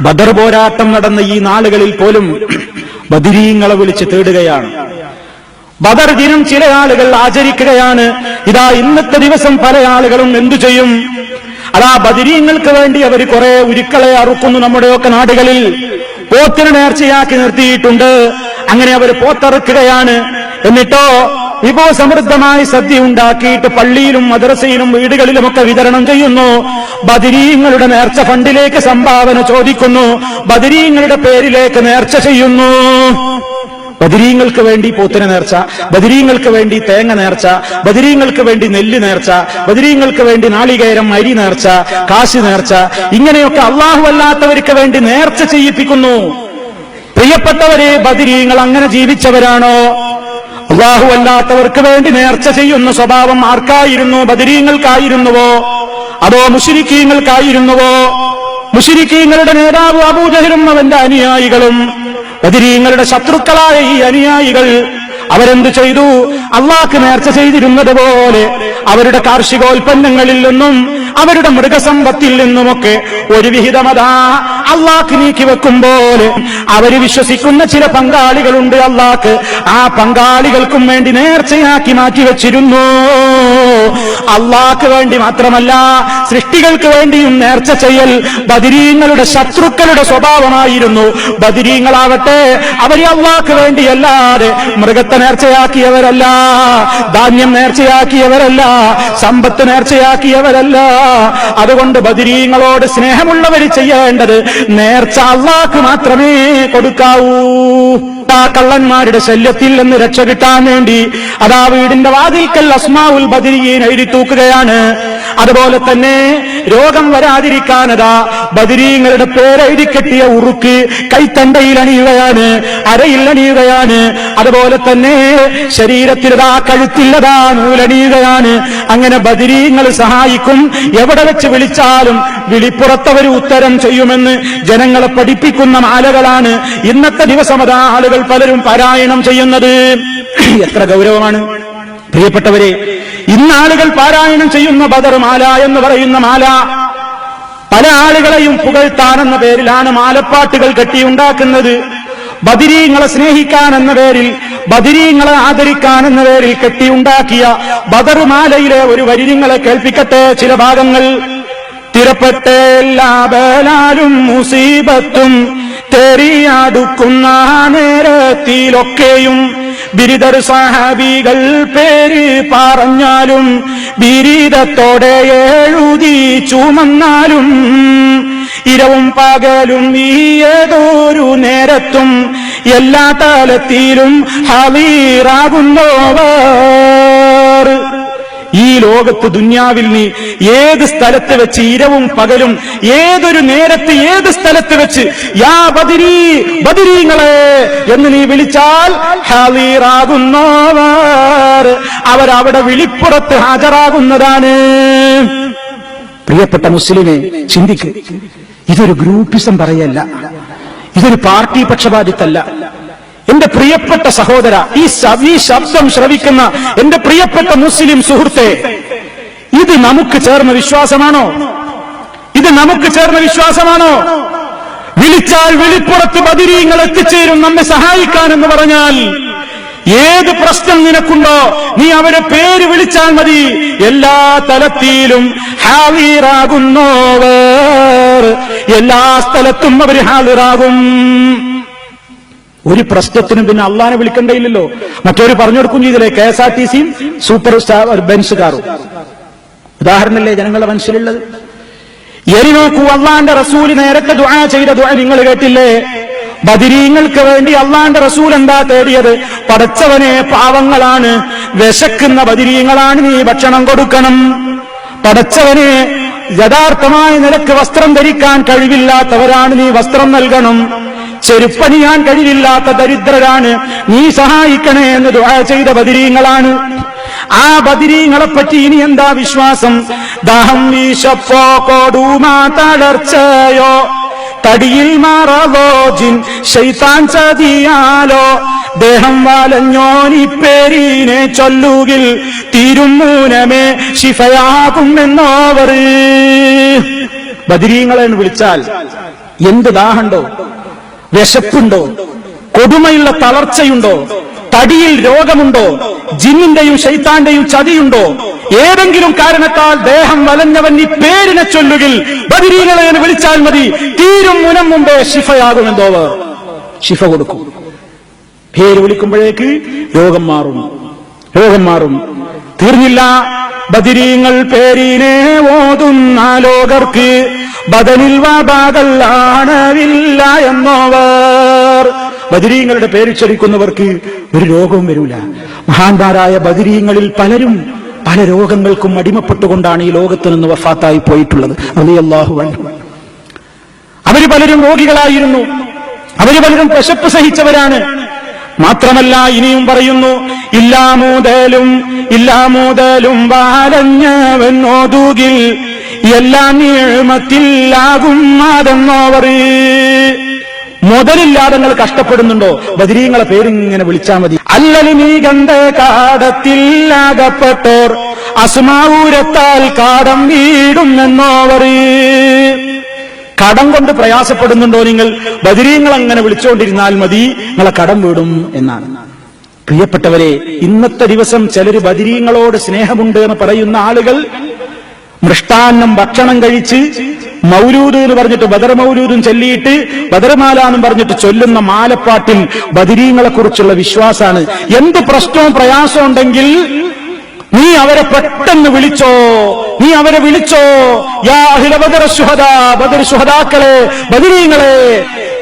ബദർ പോരാട്ടം നടന്ന ഈ നാളുകളിൽ പോലും ബദിരീങ്ങളെ വിളിച്ച് തേടുകയാണ്. ബദർ ദിനം ചില ആളുകൾ ആചരിക്കുകയാണ്. ഇതാ ഇന്നത്തെ ദിവസം പല ആളുകളും എന്തു ചെയ്യും? അതാ ബദിരീങ്ങൾക്ക് വേണ്ടി അവർ കുറെ ഉരുക്കളെ അറുക്കുന്നു നമ്മുടെയൊക്കെ നാടുകളിൽ. പോത്തിന് നേർച്ചയാക്കി നിർത്തിയിട്ടുണ്ട്. അങ്ങനെ അവർ പോത്തറുക്കുകയാണ്. എന്നിട്ടോ വിഭവസമൃദ്ധമായി സദ്യ ഉണ്ടാക്കിയിട്ട് പള്ളിയിലും മദ്രസയിലും വീടുകളിലുമൊക്കെ വിതരണം ചെയ്യുന്നു. ബദിരീങ്ങളുടെ നേർച്ച ഫണ്ടിലേക്ക് സംഭാവന ചോദിക്കുന്നു. ബദിരീങ്ങളുടെ പേരിലേക്ക് നേർച്ച ചെയ്യുന്നു. ബദിരീങ്ങൾക്ക് വേണ്ടി പോത്തിന് നേർച്ച ബദിരീങ്ങൾക്ക് വേണ്ടി തേങ്ങ നേർച്ച ബദിരീങ്ങൾക്ക് വേണ്ടി നെല്ല് നേർച്ച ബദിരീങ്ങൾക്ക് വേണ്ടി നാളികേരം അരി നേർച്ച കാശി നേർച്ച ഇങ്ങനെയൊക്കെ അള്ളാഹു അല്ലാത്തവർക്ക് വേണ്ടി നേർച്ച ചെയ്യിപ്പിക്കുന്നു. പ്രിയപ്പെട്ടവരെ ബദിരീങ്ങൾ അങ്ങനെ ജീവിച്ചവരാണോ? അള്ളാഹു അല്ലാത്തവർക്ക് വേണ്ടി നേർച്ച ചെയ്യുന്ന സ്വഭാവം ആർക്കായിരുന്നു? ബദരീങ്ങൾക്കായിരുന്നുവോ? അതോ മുഷിരിക്കീങ്ങൾക്കായിരുന്നുവോ മുഷിരിക്കീങ്ങളുടെ നേതാവ് അബൂജഹലും അവന്റെ അനുയായികളും ബദരീങ്ങളുടെ ശത്രുക്കളായ ഈ അനുയായികൾ അവരെന്ത് ചെയ്തു? അള്ളാഹ് നേർച്ച ചെയ്തിരുന്നത് പോലെ അവരുടെ കാർഷികോൽപ്പന്നങ്ങളിൽ നിന്നും അവരുടെ മൃഗസമ്പത്തിൽ നിന്നുമൊക്കെ ഒരു വിഹിതമതാ അള്ളാക്ക് നീക്കി വെക്കും പോലെ അവർ വിശ്വസിക്കുന്ന ചില പങ്കാളികളുണ്ട് അള്ളാക്ക് ആ പങ്കാളികൾക്കും വേണ്ടി നേർച്ചയാക്കി മാറ്റി വെച്ചിരുന്നു. അള്ളാഹ്ക്ക് വേണ്ടി മാത്രമല്ല സൃഷ്ടികൾക്ക് വേണ്ടിയും നേർച്ച ചെയ്യൽ ബദിരീങ്ങളുടെ ശത്രുക്കളുടെ സ്വഭാവമായിരുന്നു. ബദിരീങ്ങളാവട്ടെ അവരെ അള്ളാക്ക് വേണ്ടിയല്ലാതെ മൃഗത്തെ നേർച്ചയാക്കിയവരല്ല. ധാന്യം നേർച്ചയാക്കിയവരല്ല. സമ്പത്ത് നേർച്ചയാക്കിയവരല്ല. അതുകൊണ്ട് ബദിരീങ്ങളോട് സ്നേഹമുള്ളവർ ചെയ്യേണ്ടത് നേർച്ച അള്ളാക്ക് മാത്രമേ കൊടുക്കാവൂ. കള്ളന്മാരുടെ ശല്യത്തിൽ നിന്ന് രക്ഷ കിട്ടാൻ വേണ്ടി അതാ വീടിന്റെ വാതിൽക്കൽ അസ്മാവുൽ ബദിരിയെ എഴുതി തൂക്കുകയാണ് അതുപോലെ തന്നെ രോഗം വരാതിരിക്കാനതാ ബദിരീങ്ങളുടെ പേരെഴുതി കെട്ടിയ ഉറുക്ക് കൈത്തണ്ടയിൽ അണിയുകയാണ് അരയിൽ അണിയുകയാണ്. അതുപോലെ തന്നെ ശരീരത്തിലതാ കഴുത്തില്ലതാ നൂലണിയുകയാണ് അങ്ങനെ ബദിരീങ്ങൾ സഹായിക്കും. എവിടെ വെച്ച് വിളിച്ചാലും വിളിപ്പുറത്തവർ ഉത്തരം ചെയ്യുമെന്ന് ജനങ്ങളെ പഠിപ്പിക്കുന്ന മാലകളാണ്. ഇന്നത്തെ ദിവസം അതാ ആളുകൾ പലരും പാരായണം ചെയ്യുന്നത്. എത്ര ഗൗരവമാണ്. പ്രിയപ്പെട്ടവരെ ഇന്നാളുകൾ പാരായണം ചെയ്യുന്ന ബദർ മാല എന്ന് പറയുന്ന മാല പല ആളുകളെയും പുകഴ്ത്താനെന്ന പേരിലാണ് മാലപ്പാട്ടുകൾ കെട്ടിയുണ്ടാക്കുന്നത്. ബദിരീങ്ങളെ സ്നേഹിക്കാൻ എന്ന പേരിൽ ബദിരീങ്ങളെ ആദരിക്കാൻ എന്ന പേരിൽ കെട്ടിയുണ്ടാക്കിയ ബദറുമാലയിലെ ഒരു വരി നിങ്ങളെ കേൾപ്പിക്കട്ടെ ചില ഭാഗങ്ങൾ. തിരപ്പെട്ട എല്ലാ ബലാലും മുസീബത്തും തെറിയാടുക്കുന്ന നേരത്തിലൊക്കെയും ബിരുദർ സഹാബികൾ പേര് പറഞ്ഞാലും ബിരുദത്തോടെ എഴുതി ചുമന്നാലും ഇരവും പകലും ഈ ഏതൊരു നേരത്തും എല്ലാ തലത്തിലും ഹവീറാകുന്നവർ. ഈ ലോകത്ത് ദുന്യാവിൽ നീ ഏത് സ്ഥലത്ത് വെച്ച് ഇരവും പകലും ഏതൊരു നേരത്ത് ഏത് സ്ഥലത്ത് വെച്ച് യാ ബദിരി ബദിരീങ്ങളെ എന്ന് നീ വിളിച്ചാൽ അവരവിടെ വിളിപ്പുറത്ത് ഹാജരാകുന്നതാണ്. പ്രിയപ്പെട്ട മുസ്ലിമെ ചിന്തിക്ക്. ഇതൊരു ഗ്രൂപ്പിസം പറയല്ല. ഇതൊരു പാർട്ടി പക്ഷപാതിത്തല്ല. എന്റെ പ്രിയപ്പെട്ട സഹോദര ഈ ഈ ശബ്ദം ശ്രവിക്കുന്ന എന്റെ പ്രിയപ്പെട്ട മുസ്ലിം സുഹൃത്തെ ഇത് നമുക്ക് ചേർന്ന വിശ്വാസമാണോ? ഇത് നമുക്ക് ചേർന്ന വിശ്വാസമാണോ? വിളിച്ചാൽ വിളിപ്പുറത്ത് ബദിരീങ്ങൾ എത്തിച്ചേരും നമ്മെ സഹായിക്കാൻ എന്ന് പറഞ്ഞാൽ ഏത് പ്രശ്നം നിനക്കുണ്ടോ നീ അവരെ പേര് വിളിച്ചാൽ മതി. എല്ലാ തലത്തിലും ഹാവീറാകുന്നോവർ എല്ലാ സ്ഥലത്തും അവർ ഹാളിറാകും. ഒരു പ്രശ്നത്തിനും പിന്നെ അള്ളാനെ വിളിക്കണ്ടയില്ലല്ലോ മറ്റൊരു പറഞ്ഞു കൊടുക്കും ചെയ്തില്ലേ? കെ എസ് ആർ ടി സിയും സൂപ്പർ സ്റ്റാർ ബെൻസ് കാറും ഉദാഹരണല്ലേ ജനങ്ങളുടെ മനസ്സിലുള്ളത്? എരി നോക്കൂ അള്ളാന്റെ റസൂൽ നേരത്തെ ദുആ ചെയ്ത ദുആ നിങ്ങൾ കേട്ടില്ലേ? ബദിരീങ്ങൾക്ക് വേണ്ടി അള്ളാന്റെ റസൂൽ എന്താ തേടിയത്? പടച്ചവനെ പാവങ്ങളാണ് വിശക്കുന്ന ബദിരീങ്ങളാണ് നീ ഭക്ഷണം കൊടുക്കണം. പടച്ചവനെ യഥാർത്ഥമായ നിലയ്ക്ക് വസ്ത്രം ധരിക്കാൻ കഴിവില്ലാത്തവരാണ് നീ വസ്ത്രം നൽകണം. ചെരുപ്പണിയാൻ കഴിയില്ലാത്ത ദരിദ്രരാണ്. നീ സഹായിക്കണേ എന്ന് ദുആ ചെയ്ത ബദിരീങ്ങളാണ്. ആ ബദിരീങ്ങളെ പറ്റി ഇനി എന്താ വിശ്വാസം? ദാഹം വീശപ്പോ കൊടുമാ തളർച്ചയോ? തടിയിൽ മാറവോ ജിൻ ശൈത്താൻ ചതിയാലോ? ദേഹം വാലഞ്ഞോനി പേരീനെ ചൊല്ലുകിൽ തിരുമൂനമേ ശിഫയാകുമെന്നോവർ. ബദിരീങ്ങളെ എന്ന് വിളിച്ചാൽ എന്ത് ദാഹമുണ്ടോ വിശപ്പുണ്ടോ? കൊടുമയുള്ള തളർച്ചയുണ്ടോ? തടിയിൽ രോഗമുണ്ടോ? ജിന്നിന്റെയും ശൈത്താന്റെയും ചതിയുണ്ടോ? ഏതെങ്കിലും കാരണത്താൽ ദേഹം വലഞ്ഞവൻ ഈ പേരിനെ ചൊല്ലുകിൽ ബദിരീകളെ എന്ന് വിളിച്ചാൽ മതി. തീരും മുനം മുമ്പേ ശിഫയാകുമെന്തോ ശിഫ കൊടുക്കും. പേര് വിളിക്കുമ്പോഴേക്ക് രോഗം മാറും. രോഗം മാറും. തീർന്നില്ല. ബദിരീങ്ങൾ പേരിനെ ഓതുന്ന ലോകർക്ക് ബദലിൽ വാബാകല്ലാണവില്ല എന്നോവർ. ബദിരീങ്ങളുടെ പേര് ചൊരിക്കുന്നവർക്ക് ഒരു രോഗവും വരൂല. മഹാന്മാരായ ബദിരീങ്ങളിൽ പലരും പല രോഗങ്ങൾക്കും അടിമപ്പെട്ടുകൊണ്ടാണ് ഈ ലോകത്ത് നിന്ന് വഫാത്തായി പോയിട്ടുള്ളത്. അലിയല്ലാഹു അവർ പലരും രോഗികളായിരുന്നു. അവർ പലരും പ്രശപ്പ് സഹിച്ചവരാണ്. മാത്രമല്ല ഇനിയും പറയുന്നു ഇല്ലാമൂതലും ഇല്ലാമൂതലും വാലഞ്ഞവൻ ഓതുകിൽ എല്ലാ നീഴ്മത്തില്ലാകും അതെന്നോവർ മുതലില്ലാതെ നിങ്ങൾ കഷ്ടപ്പെടുന്നുണ്ടോ? ബദിരീങ്ങളെ പേരിങ്ങനെ വിളിച്ചാൽ മതി. അല്ലലി നീ കണ്ട കാടത്തില്ലാകപ്പെട്ടോർ അസുമാവൂരത്താൽ കാടം വീടുമെന്നോവർ കടം കൊണ്ട് പ്രയാസപ്പെടുന്നുണ്ടോ നിങ്ങൾ? ബദിരീങ്ങൾ അങ്ങനെ വിളിച്ചുകൊണ്ടിരുന്നാൽ മതി. നിങ്ങളെ കടം വീടും എന്നാണ്. പ്രിയപ്പെട്ടവരെ ഇന്നത്തെ ദിവസം ചിലര് ബദിരീങ്ങളോട് സ്നേഹമുണ്ട് എന്ന് പറയുന്ന ആളുകൾ മൃഷ്ടാന്നം ഭക്ഷണം കഴിച്ച് മൗലൂദ് എന്ന് പറഞ്ഞിട്ട് ബദർ മൗലൂദും ചൊല്ലിയിട്ട് ബദർമാല എന്നും പറഞ്ഞിട്ട് ചൊല്ലുന്ന മാലപ്പാട്ടിൽ ബദിരീങ്ങളെ കുറിച്ചുള്ള വിശ്വാസാണ്. എന്ത് പ്രശ്നവും പ്രയാസവും ഉണ്ടെങ്കിൽ അവരെ പെട്ടെന്ന് വിളിച്ചോ? നീ അവരെ വിളിച്ചോ? യാ അഹില ബദർ സുഹദാ ബദർ സുഹദാക്കളെ ബദരീങ്ങളെ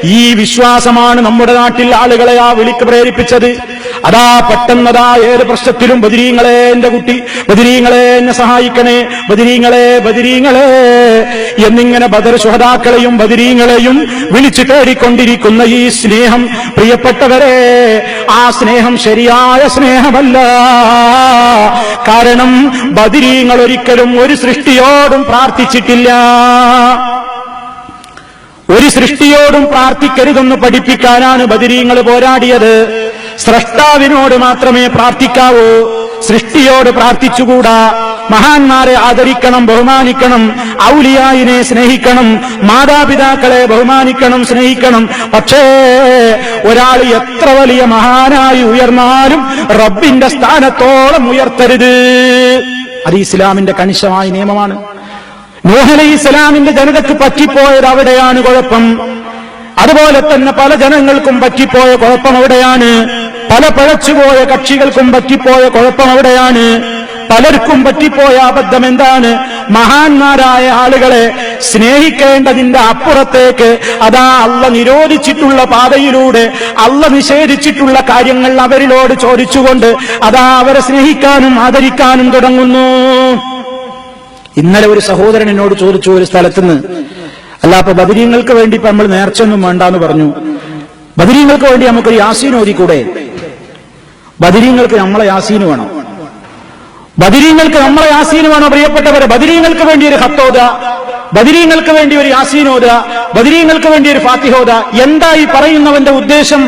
ഈ വിശ്വാസമാണ് നമ്മുടെ നാട്ടിൽ ആളുകളെ ആ വിളിക്ക് പ്രേരിപ്പിച്ചത്. അതാ പെട്ടെന്നതാ ഏത് പ്രശ്നത്തിലും ബദിരീങ്ങളെ എന്റെ കുട്ടി ബദിരീങ്ങളെ എന്നെ സഹായിക്കണേ ബദിരീങ്ങളെ ബദിരീങ്ങളെ. എന്നിങ്ങനെ ബദർ സുഹതാക്കളെയും ബദിരീങ്ങളെയും വിളിച്ചു തേടിക്കൊണ്ടിരിക്കുന്ന ഈ സ്നേഹം പ്രിയപ്പെട്ടവരെ ആ സ്നേഹം ശരിയായ സ്നേഹമല്ല. കാരണം ബദിരീങ്ങൾ ഒരിക്കലും ഒരു സൃഷ്ടിയോടും പ്രാർത്ഥിച്ചിട്ടില്ല. ഒരു സൃഷ്ടിയോടും പ്രാർത്ഥിക്കരുതെന്ന് പഠിപ്പിക്കാനാണ് ബദിരീങ്ങൾ പോരാടിയത്. സ്രഷ്ടാവിനോട് മാത്രമേ പ്രാർത്ഥിക്കാവൂ സൃഷ്ടിയോട് പ്രാർത്ഥിച്ചുകൂടാ. മഹാന്മാരെ ആദരിക്കണം ബഹുമാനിക്കണം ഔലിയായിനെ സ്നേഹിക്കണം മാതാപിതാക്കളെ ബഹുമാനിക്കണം സ്നേഹിക്കണം. പക്ഷേ ഒരാൾ എത്ര വലിയ മഹാനായി ഉയർന്നാലും റബ്ബിന്റെ സ്ഥാനത്തോളം ഉയർത്തരുത്. അത് ഇസ്ലാമിന്റെ കണിശമായ നിയമമാണ്. നൂഹലി ഇസ്ലാമിന്റെ ജനതയ്ക്ക് പറ്റിപ്പോയത് അവിടെയാണ് കുഴപ്പം. അതുപോലെ തന്നെ പല ജനങ്ങൾക്കും പറ്റിപ്പോയ കുഴപ്പം അവിടെയാണ്. പല പഴച്ചുപോയ കക്ഷികൾക്കും പറ്റിപ്പോയ കുഴപ്പം അവിടെയാണ്. പലർക്കും പറ്റിപ്പോയ അബദ്ധം എന്താണ്? മഹാന്മാരായ ആളുകളെ സ്നേഹിക്കേണ്ടതിന്റെ അപ്പുറത്തേക്ക് അതാ അല്ല നിരോധിച്ചിട്ടുള്ള പാതയിലൂടെ അല്ല നിഷേധിച്ചിട്ടുള്ള കാര്യങ്ങൾ അവരിലോട് ചോദിച്ചുകൊണ്ട് അതാ അവരെ സ്നേഹിക്കാനും ആദരിക്കാനും തുടങ്ങുന്നു. ഇന്നലെ ഒരു സഹോദരൻ എന്നോട് ചോദിച്ചു ഒരു സ്ഥലത്തുനിന്ന് അല്ല അപ്പൊ ബദരീങ്ങൾക്ക് വേണ്ടി ഇപ്പൊ നമ്മൾ നേർച്ചയൊന്നും വേണ്ടാന്ന് പറഞ്ഞു. ബദരീങ്ങൾക്ക് വേണ്ടി നമുക്കൊരു യാസീൻ ഓതിക്കൂടെ? ബദരീങ്ങൾക്ക് നമ്മളെ യാസീന് വേണം. ബദിരീങ്ങൾക്ക് നമ്മളെ യാസീന് വേണോ പ്രിയപ്പെട്ടവരെ. ബദിരീങ്ങൾക്ക് വേണ്ടി ഒരു ഹത്തോദ ബദിരീങ്ങൾക്ക് വേണ്ടി ഒരു യാസീനോദ ബദിരീങ്ങൾക്ക് വേണ്ടി ഒരു ഫാത്തിഹോദ എന്താ ഈ പറയുന്നവന്റെ ഉദ്ദേശം?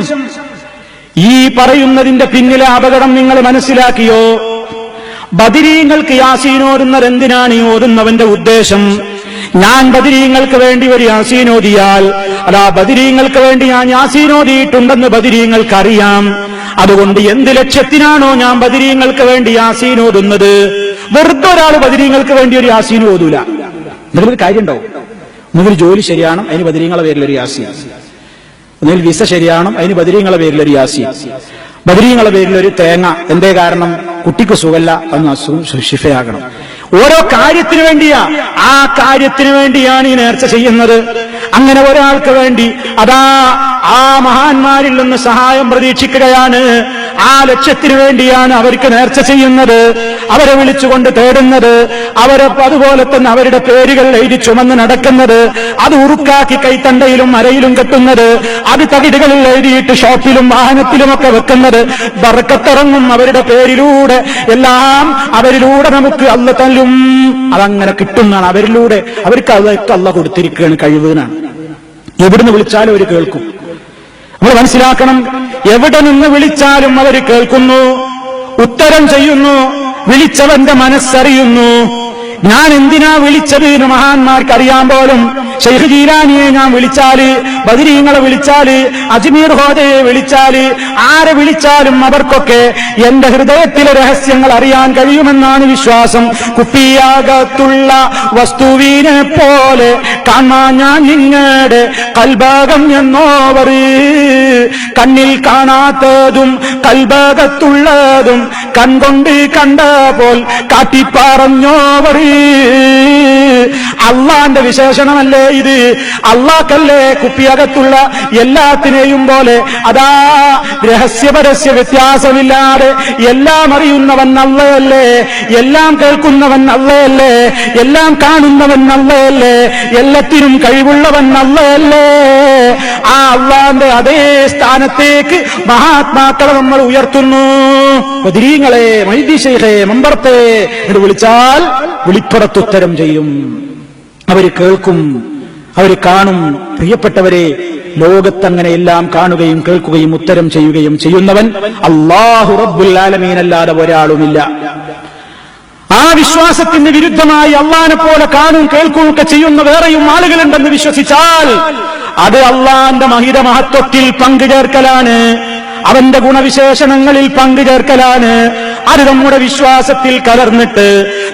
ഈ പറയുന്നതിന്റെ പിന്നിലെ അപകടം നിങ്ങൾ മനസ്സിലാക്കിയോ? ബദിരീങ്ങൾക്ക് യാസീൻ ഓടുന്നത് എന്തിനാണ് ഈ ഓടുന്നവന്റെ ഉദ്ദേശം? ഞാൻ ബദിരീങ്ങൾക്ക് വേണ്ടി ഒരു യാസീൻ ഓതിയാൽ അതാ ബദിരീങ്ങൾക്ക് വേണ്ടി ഞാൻ യാസീൻ ഓതിയിട്ടുണ്ടെന്ന് ബദിരീങ്ങൾക്ക് അറിയാം അതുകൊണ്ട് എന്ത് ലക്ഷ്യത്തിനാണോ ഞാൻ ബദിരീങ്ങൾക്ക് വേണ്ടി യാസീൻ ഓതുന്നത്? വെറുതെ ഒരാൾ ബദിരീങ്ങൾക്ക് വേണ്ടി ഒരു യാസീൻ ഓതൂല. എന്തെങ്കിലും ഒരു കാര്യം ഉണ്ടോ ഒന്നുകിൽ ജോലി ശരിയാണ് അതിന് ബദിരീങ്ങളെ ഒരു യാസീൻ. ഒന്നുകിൽ വിസ ശരിയാണ് അതിന് ബദിരീങ്ങളെ ഒരു യാസീൻ. ബദിരീങ്ങളെ പേരിൽ ഒരു തേങ്ങ എന്തേ കാരണം? കുട്ടിക്ക് സുഖല്ല അന്ന് ശിഫയാകണം. ഓരോ കാര്യത്തിന് വേണ്ടിയാ ആ കാര്യത്തിന് വേണ്ടിയാണ് ഈ നേർച്ച ചെയ്യുന്നത്. അങ്ങനെ ഒരാൾക്ക് വേണ്ടി അതാ ആ മഹാന്മാരിൽ നിന്ന് സഹായം പ്രതീക്ഷിക്കുകയാണ്. ആ ലക്ഷ്യത്തിന് വേണ്ടിയാണ് അവർക്ക് നേർച്ച ചെയ്യുന്നത്. അവരെ വിളിച്ചുകൊണ്ട് തേടുന്നത്. അവരെ അതുപോലെ തന്നെ അവരുടെ പേരുകൾ എഴുതി ചുമന്ന് നടക്കുന്നത്. അത് ഉറുക്കാക്കി കൈത്തണ്ടയിലും അരയിലും കെട്ടുന്നത്. അത് തകിടുകളിൽ എഴുതിയിട്ട് ഷോപ്പിലും വാഹനത്തിലുമൊക്കെ വെക്കുന്നത്. ബറക്കത്തിറങ്ങും അവരുടെ പേരിലൂടെ. എല്ലാം അവരിലൂടെ നമുക്ക് അല്ല തല്ലും. അതങ്ങനെ കിട്ടുന്നതാണ് അവരിലൂടെ. അവർക്ക് അതൊക്കെ അല്ല കൊടുത്തിരിക്കുകയാണ് കഴിവെന്നാണ് എവിടുന്ന് വിളിച്ചാലും അവർ കേൾക്കും. നമ്മൾ മനസ്സിലാക്കണം. എവിടെ നിന്ന് വിളിച്ചാലും അവർ കേൾക്കുന്നു. ഉത്തരം ചെയ്യുന്നു. വിളിച്ചവന്റെ മനസ്സറിയുന്നു. ഞാൻ എന്തിനാ വിളിച്ചത് മഹാന്മാർക്ക് അറിയാൻ പോലും ഷെയ്ഖ് ജീലാനിയെ ഞാൻ വിളിച്ചാൽ ബദിരീങ്ങളെ വിളിച്ചാൽ അജ്മീർ ഹോദയെ വിളിച്ചാൽ ആരെ വിളിച്ചാലും അവർക്കൊക്കെ എന്റെ ഹൃദയത്തിലെ രഹസ്യങ്ങൾ അറിയാൻ കഴിയുമെന്നാണ് വിശ്വാസം. കുപ്പിയാകത്തുള്ള വസ്തുവിനെ പോലെ കാണാൻ ഞാൻ നിങ്ങളുടെ കൽഭാഗം എന്നോവർ. കണ്ണിൽ കാണാത്തതും കൽഭാഗത്തുള്ളതും കൺകൊണ്ട് കണ്ട പോൽ കാട്ടിപ്പറഞ്ഞോവർ. അള്ളാന്റെ വിശേഷണമല്ലേ ഇത്? അള്ളാക്കല്ലേ കുപ്പിയകത്തുള്ള എല്ലാത്തിനെയും പോലെ. അതാ രഹസ്യപരസ്യ വ്യത്യാസമില്ലാതെ എല്ലാം അറിയുന്നവൻ അള്ളയല്ലേ എല്ലാം കേൾക്കുന്നവൻ അള്ളയല്ലേ എല്ലാം കാണുന്നവൻ അള്ളയല്ലേ എല്ലാത്തിനും കഴിവുള്ളവൻ അള്ളയല്ലേ ആ അള്ളാന്റെ അതേ സ്ഥാനത്തേക്ക് മഹാത്മാക്കളെ നമ്മൾ ഉയർത്തുന്നു. ബദിരീങ്ങളെ മൈദീശേ മമ്പർത്തെ എന്ന് വിളിച്ചാൽ വിളിപ്പുറത്തുത്തരം ചെയ്യും. അവർ കേൾക്കും അവർ കാണും. പ്രിയപ്പെട്ടവരെ ലോകത്തങ്ങനെ എല്ലാം കാണുകയും കേൾക്കുകയും ഉത്തരം ചെയ്യുകയും ചെയ്യുന്നവൻ അള്ളാഹു റബ്ബുൽ ഒരാളുമില്ല. ആ വിശ്വാസത്തിന് വിരുദ്ധമായി അള്ളാനെ പോലെ കാണും കേൾക്കുകയൊക്കെ ചെയ്യുന്ന വേറെയും ആളുകളുണ്ടെന്ന് വിശ്വസിച്ചാൽ അത് അള്ളാന്റെ മഹിത മഹത്വത്തിൽ പങ്കുചേർക്കലാണ് അവന്റെ ഗുണവിശേഷണങ്ങളിൽ പങ്കുചേർക്കലാണ് അത് നമ്മുടെ വിശ്വാസത്തിൽ കലർന്നിട്ട്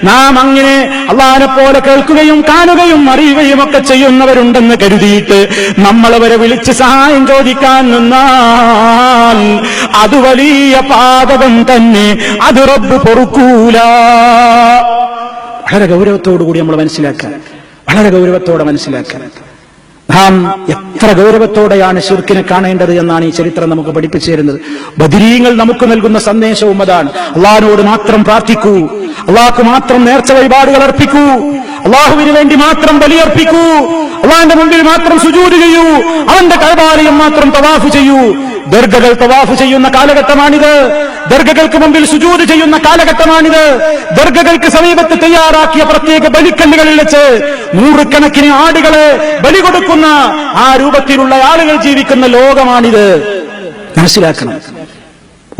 നാം അങ്ങനെ അള്ളാനെ പോലെ കേൾക്കുകയും കാണുകയും അറിയുകയും ഒക്കെ ചെയ്യുന്നവരുണ്ടെന്ന് കരുതിയിട്ട് നമ്മളവരെ വിളിച്ച് സഹായം ചോദിക്കാൻ നിന്നാൽ അത് വലിയ പാതകം തന്നെ. അത് റബ്ബ് പൊറുക്കൂല. വളരെ ഗൗരവത്തോടു കൂടി നമ്മൾ മനസ്സിലാക്കാൻ വളരെ ഗൗരവത്തോടെ മനസ്സിലാക്കാൻ നാം എത്ര ഗൗരവത്തോടെയാണ് ശിർക്കിനെ കാണേണ്ടത് എന്നാണ് ഈ ചരിത്രം നമുക്ക് പഠിപ്പിച്ചു തരുന്നത്. ബദിരീങ്ങൾ നമുക്ക് നൽകുന്ന സന്ദേശവും അതാണ്. അള്ളാഹിനോട് മാത്രം പ്രാർത്ഥിക്കൂ. അള്ളാഹ്ക്ക് മാത്രം നേർച്ച വഴിപാടുകൾ അർപ്പിക്കൂ. അള്ളാഹുവിന് വേണ്ടി മാത്രം ബലിയർപ്പിക്കൂ. അള്ളാഹിന്റെ മുമ്പിൽ മാത്രം സുജൂര് ചെയ്യൂ. അവന്റെ കൈകാര്യം മാത്രം തവാഫ് ചെയ്യൂ. ദർഗകൾ തവാഫ് ചെയ്യുന്ന കാലഘട്ടമാണിത്. ദർഗകൾക്ക് മുമ്പിൽ സുജൂത് ചെയ്യുന്ന കാലഘട്ടമാണിത്. ദർഗകൾക്ക് സമീപത്ത് തയ്യാറാക്കിയ പ്രത്യേക ബലിക്കല്ലുകളിൽ വെച്ച് നൂറുകണക്കിന് ആടുകളെ ബലി കൊടുക്കുന്ന ആ രൂപത്തിലുള്ള ആളുകൾ ജീവിക്കുന്ന ലോകമാണിത്. മനസ്സിലാക്കണം.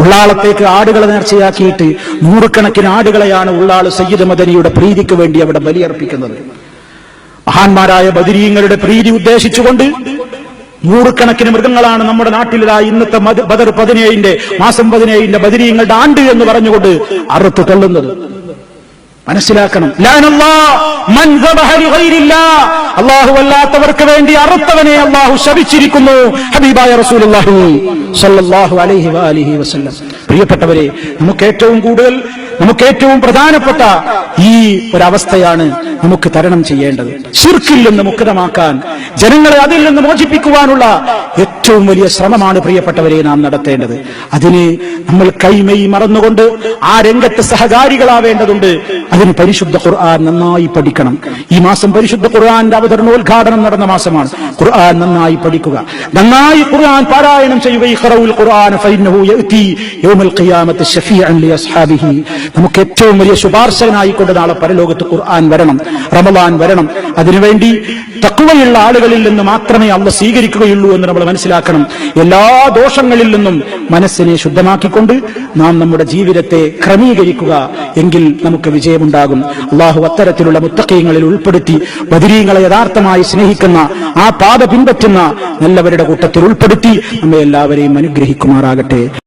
ഉള്ളാളത്തേക്ക് ആടുകളെ നേർച്ചയാക്കിയിട്ട് നൂറുകണക്കിന് ആടുകളെയാണ് ഉള്ളാൾ സയ്യിദ് മദനിയുടെ പ്രീതിക്ക് വേണ്ടി അവിടെ ബലിയർപ്പിക്കുന്നത്. മഹാന്മാരായ ബദിരീങ്ങളുടെ പ്രീതി ഉദ്ദേശിച്ചുകൊണ്ട് നൂറുകണക്കിന് മൃഗങ്ങളാണ് നമ്മുടെ നാട്ടിലായി ഇന്നത്തെ ബദർ പതിനേഴിന്റെ മാസം പതിനേഴിന്റെ ബദിരീങ്ങളുടെ ആണ്ട് എന്ന് പറഞ്ഞുകൊണ്ട് അറുത്ത് തള്ളുന്നത്. മനസ്സിലാക്കണം. അള്ളാഹു അല്ലാത്തവർക്ക് വേണ്ടി അറുത്തവനെ അള്ളാഹു ശപിച്ചിരിക്കുന്നു. ഹബീബായ റസൂലുള്ളാഹി സ്വല്ലല്ലാഹു അലൈഹി വസല്ലം. പ്രിയപ്പെട്ടവരെ നമുക്ക് ഏറ്റവും കൂടുതൽ നമുക്ക് ഏറ്റവും പ്രധാനപ്പെട്ട ഈ ഒരവസ്ഥയാണ് നമുക്ക് തരണം ചെയ്യേണ്ടത്. ശിർക്കിൽ നിന്ന് മുക്തമാക്കാൻ ജനങ്ങളെ അതിൽ നിന്ന് മോചിപ്പിക്കുവാനുള്ള ഏറ്റവും വലിയ ശ്രമമാണ് പ്രിയപ്പെട്ടവരെ നാം നടത്തേണ്ടത്. അതിന് നമ്മൾ കൈമൈ മറന്നുകൊണ്ട് ആ രംഗത്ത് സഹകാരികളാവേണ്ടതുണ്ട്. അതിന് പരിശുദ്ധ ഖുർആൻ നന്നായി പഠിക്കണം. ഈ മാസം പരിശുദ്ധ ഖുർആന്റെ അവതരണോദ്ഘാടനം നടന്ന മാസമാണ്. ഖുർആൻ നന്നായി പഠിക്കുക. നന്നായി ഖുർആൻ പാരായണം ചെയ്യുക നമുക്ക് ഏറ്റവും വലിയ ശുപാർശകനായിക്കൊണ്ട് നാളെ പരലോകത്ത് ഖുർആൻ വരണം റമദാൻ വരണം. അതിനുവേണ്ടി തക്കുവയുള്ള ആളുകളിൽ നിന്ന് മാത്രമേ അള്ള സ്വീകരിക്കുകയുള്ളൂ എന്ന് നമ്മൾ മനസ്സിലാക്കണം. എല്ലാ ദോഷങ്ങളിൽ നിന്നും മനസ്സിനെ ശുദ്ധമാക്കിക്കൊണ്ട് നാം നമ്മുടെ ജീവിതത്തെ ക്രമീകരിക്കുക എങ്കിൽ നമുക്ക് വിജയമുണ്ടാകും. അള്ളാഹു അത്തരത്തിലുള്ള മുത്തക്കയങ്ങളിൽ ഉൾപ്പെടുത്തി ബദിരീങ്ങളെ യഥാർത്ഥമായി സ്നേഹിക്കുന്ന ആ പാത പിൻപറ്റുന്ന നല്ലവരുടെ കൂട്ടത്തിൽ ഉൾപ്പെടുത്തി നമ്മെ എല്ലാവരെയും അനുഗ്രഹിക്കുമാറാകട്ടെ.